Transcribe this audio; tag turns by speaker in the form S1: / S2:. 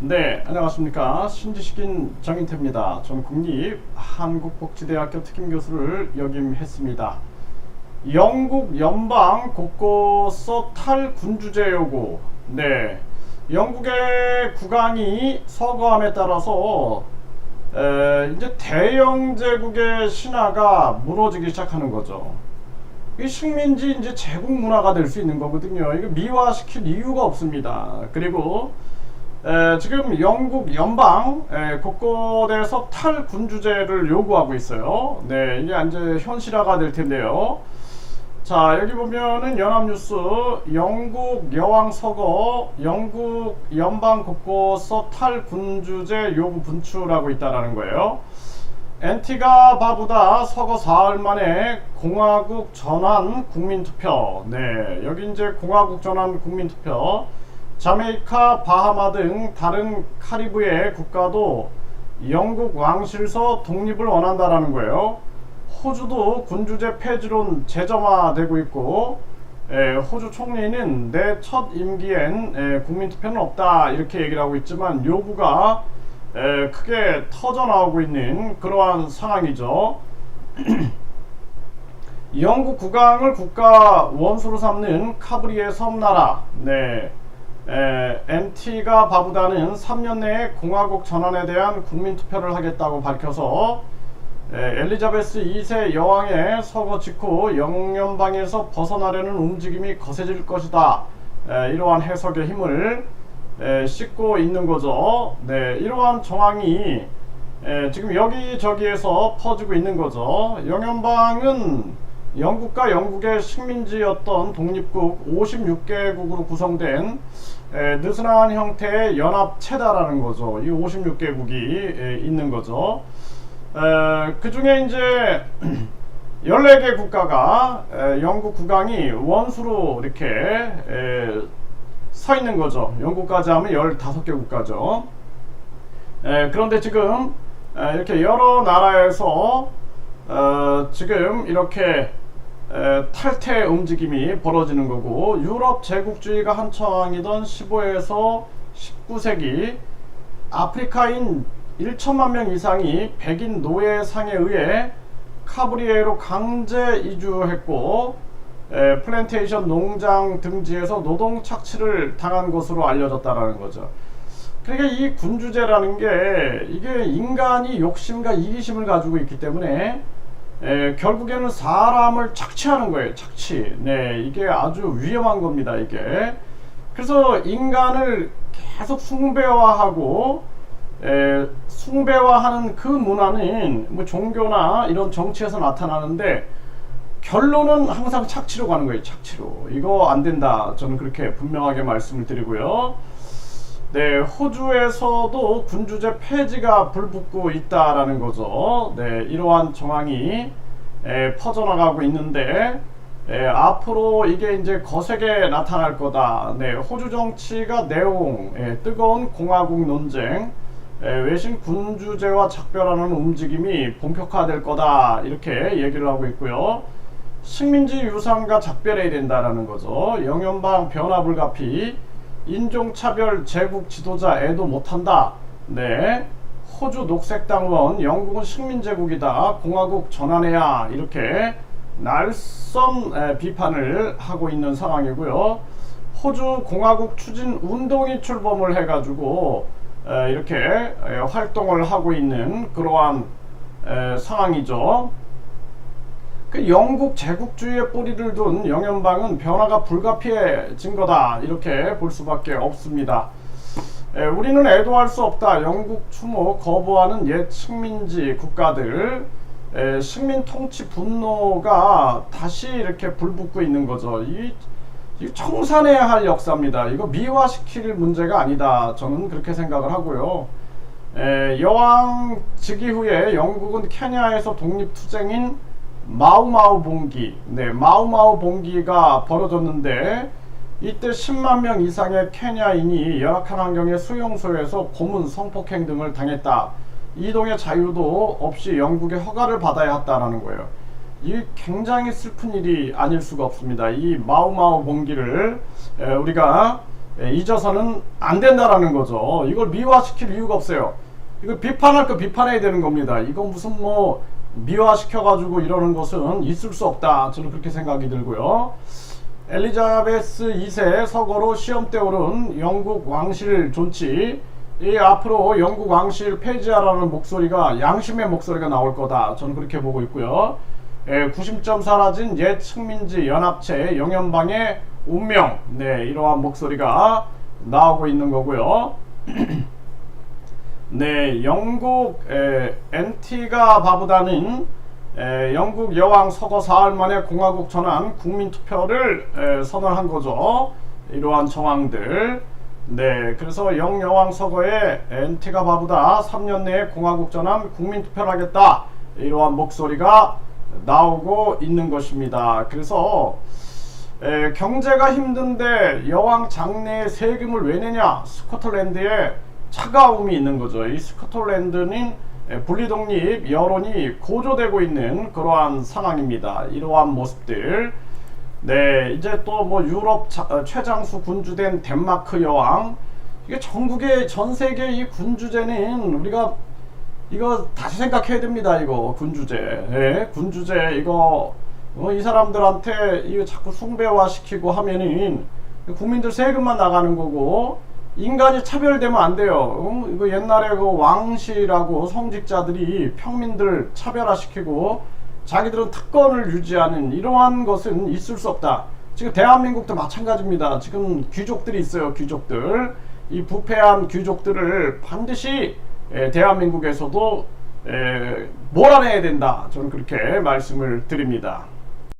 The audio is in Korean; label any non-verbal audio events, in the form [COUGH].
S1: 네, 안녕하십니까. 신지식인 정인태입니다. 저는 국립 한국복지대학교 특임교수를 역임했습니다. 영국 연방 곳곳서 탈군주제 요구. 네, 영국의 국왕이 서거함에 따라서 에, 이제 대영 제국의 신화가 무너지기 시작하는 거죠. 이 식민지 이제 제국 문화가 될 수 있는 거거든요. 이거 미화시킬 이유가 없습니다. 그리고 에, 지금 영국 연방 에, 곳곳에서 탈군주제를 요구하고 있어요. 네, 이게 이제 현실화가 될 텐데요. 자, 여기 보면은 연합뉴스 영국 여왕 서거 영국 연방 곳곳서 탈군주제 요구 분출하고 있다라는 거예요. 엔티가 바보다 서거 사흘 만에 공화국 전환 국민투표. 네, 여기 이제 공화국 전환 국민투표. 자메이카, 바하마 등 다른 카리브해 국가도 영국 왕실서 독립을 원한다라는 거예요. 호주도 군주제 폐지론 재점화되고 있고 에, 호주 총리는 내 첫 임기엔 에, 국민 투표는 없다 이렇게 얘기를 하고 있지만 요구가 에, 크게 터져 나오고 있는 그러한 상황이죠. [CLEARS THROAT] 영국 국왕을 국가 원수로 삼는 카브리의 섬나라. 네. 에, NT가 바보다는 3년 내에 공화국 전환에 대한 국민투표를 하겠다고 밝혀서 에, 엘리자베스 2세 여왕의 서거 직후 영연방에서 벗어나려는 움직임이 거세질 것이다. 에, 이러한 해석의 힘을 에, 싣고 있는 거죠. 네, 이러한 정황이 에, 지금 여기저기에서 퍼지고 있는 거죠. 영연방은 영국과 영국의 식민지였던 독립국 56개국으로 구성된 에, 느슨한 형태의 연합체다라는 거죠. 이 56개국이 있는 거죠. 그 중에 이제 [CLEARS THROAT] 14개 국가가 에, 영국 국왕이 원수로 이렇게 에, 서 있는 거죠. 영국까지 하면 15개 국가죠. 에, 그런데 지금 에, 이렇게 여러 나라에서 어, 지금 이렇게 에, 탈퇴 움직임이 벌어지는 거고 유럽 제국주의가 한창이던 15에서 19세기 아프리카인 1천만 명 이상이 백인 노예상에 의해 카브리에로 강제 이주했고 에, 플랜테이션 농장 등지에서 노동 착취를 당한 것으로 알려졌다라는 거죠. 그러니까 이 군주제라는 게 이게 인간이 욕심과 이기심을 가지고 있기 때문에 에, 결국에는 사람을 착취하는 거예요. 착취. 네, 이게 아주 위험한 겁니다. 이게. 그래서 인간을 계속 숭배화하고 에, 숭배화하는 그 문화는 뭐 종교나 이런 정치에서 나타나는데 결론은 항상 착취로 가는 거예요. 착취로. 이거 안 된다. 저는 그렇게 분명하게 말씀을 드리고요. 네, 호주에서도 군주제 폐지가 불붙고 있다라는 거죠. 네, 이러한 정황이 에, 퍼져나가고 있는데 에, 앞으로 이게 이제 거세게 나타날 거다. 네, 호주 정치가 내용, 에, 뜨거운 공화국 논쟁, 에, 외신 군주제와 작별하는 움직임이 본격화될 거다. 이렇게 얘기를 하고 있고요. 식민지 유산과 작별해야 된다라는 거죠. 영연방 변화 불가피. 인종차별 제국 지도자 애도 못한다. 네. 호주 녹색당원 영국은 식민제국이다. 공화국 전환해야 이렇게 날선 에, 비판을 하고 있는 상황이고요. 호주 공화국 추진 운동이 출범을 해가지고 에, 이렇게 에, 활동을 하고 있는 그러한 에, 상황이죠. 그 영국 제국주의의 뿌리를 둔 영연방은 변화가 불가피해진 거다 이렇게 볼 수밖에 없습니다. 에, 우리는 애도할 수 없다. 영국 추모 거부하는 옛 식민지 국가들 에, 식민 통치 분노가 다시 이렇게 불붙고 있는 거죠. 이, 이 청산해야 할 역사입니다. 이거 미화시킬 문제가 아니다. 저는 그렇게 생각을 하고요. 에, 여왕 즉위 후에 영국은 케냐에서 독립투쟁인 마우마우 봉기, 네, 마우마우 봉기가 벌어졌는데 이때 10만 명 이상의 케냐인이 열악한 환경의 수용소에서 고문, 성폭행 등을 당했다. 이동의 자유도 없이 영국의 허가를 받아야 했다라는 거예요. 이 굉장히 슬픈 일이 아닐 수가 없습니다. 이 마우마우 봉기를 에, 우리가 예, 잊어서는 안 된다라는 거죠. 이걸 미화시킬 이유가 없어요. 이거 비판할 거 비판해야 되는 겁니다. 이거 무슨 뭐 미화시켜가지고 이러는 것은 있을 수 없다. 저는 그렇게 생각이 들고요. 엘리자베스 2세 서거로 시험 때 오른 영국 왕실 존치 이 앞으로 영국 왕실 폐지하라는 목소리가 양심의 목소리가 나올 거다. 저는 그렇게 보고 있고요. 예, 구심점 사라진 옛 식민지 연합체 영연방의 운명 네 이러한 목소리가 나오고 있는 거고요. [CLEARS THROAT] 네, 영국 에, NT가 바보다는 에, 영국 여왕 서거 사흘 만에 공화국 전환 국민 투표를 에, 선언한 거죠. 이러한 정황들. 네, 그래서 영여왕 서거에 NT가 바보다 3년 내에 공화국 전환 국민 투표를 하겠다. 이러한 목소리가 나오고 있는 것입니다. 그래서 에, 경제가 힘든데 여왕 장래에 세금을 왜 내냐? 스코틀랜드에 차가움이 있는 거죠. 이 스코틀랜드는 에, 분리독립 여론이 고조되고 있는 그러한 상황입니다. 이러한 모습들. 네, 이제 또 뭐 유럽 자- 어, 최장수 군주된 덴마크 여왕. 이게 전국의 전 세계 이 군주제는 우리가 이거 다시 생각해야 됩니다. 이거 군주제, 예, 군주제 이거 어, 이 사람들한테 이거 자꾸 숭배화 시키고 하면은 국민들 세금만 나가는 거고 인간이 차별되면 안 돼요. 음, 이거 옛날에 그 왕실하고 성직자들이 평민들 차별화시키고 자기들은 특권을 유지하는 이러한 것은 있을 수 없다. 지금 대한민국도 마찬가지입니다. 지금 귀족들이 있어요. 귀족들. 이 부패한 귀족들을 반드시 에, 대한민국에서도 에, 몰아내야 된다. 저는 그렇게 말씀을 드립니다.